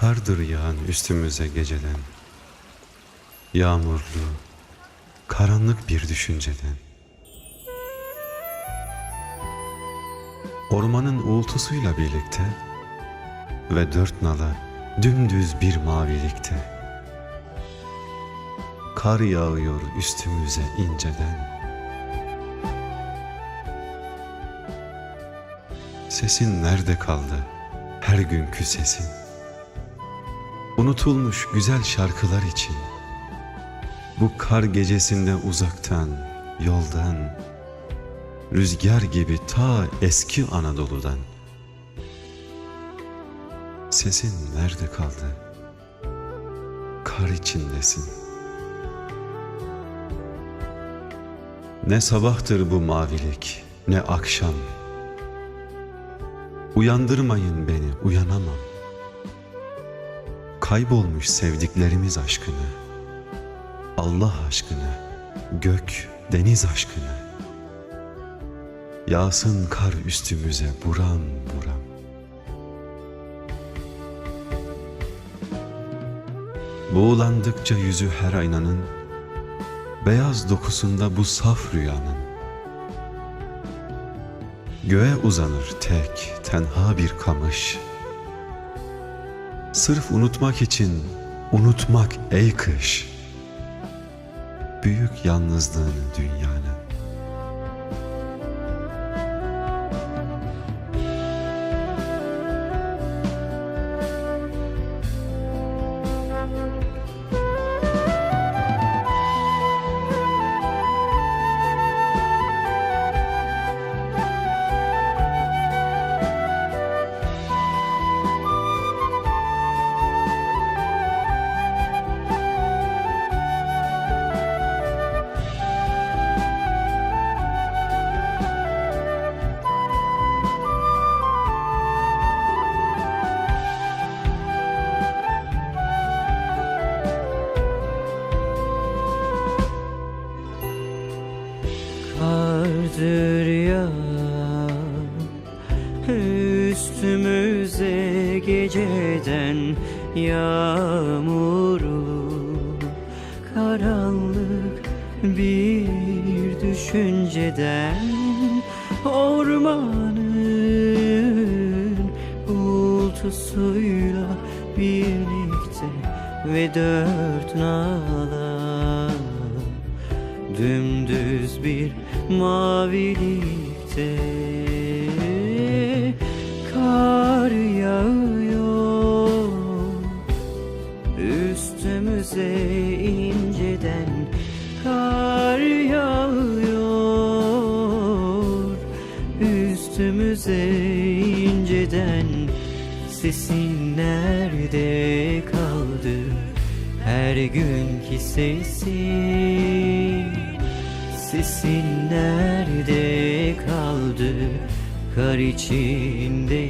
Kardır yağan üstümüze geceden. Yağmurlu, karanlık bir düşünceden. Ormanın uğultusuyla birlikte ve dört nala dümdüz bir mavilikte. Kar yağıyor üstümüze inceden. Sesin nerede kaldı? Her günkü sesin. Unutulmuş güzel şarkılar için. Bu kar gecesinde uzaktan, yoldan, rüzgar gibi ta eski Anadolu'dan. Sesin nerede kaldı? Kar içindesin. Ne sabahtır bu mavilik, ne akşam. Uyandırmayın beni, uyanamam. Kaybolmuş sevdiklerimiz aşkına. Allah aşkına, gök, deniz aşkına. Yağsın kar üstümüze buram buram. Buğulandıkça yüzü her aynanın, beyaz dokusunda bu saf rüyanın. Göğe uzanır tek, tenha bir kamış. Sırf unutmak için, unutmak ey kış. Büyük yalnızlığını dünyanın. Ya Üstümüze geceden Yağmurlu Karanlık bir düşünceden Ormanın uğultusuyla birlikte Ve dört nala Dümdüz bir mavilikte Kar yağıyor. Üstümüze inceden Kar yağıyor. Üstümüze inceden Sesin nerede her günkü sesin Sesin nerede kaldı? Kar içindesin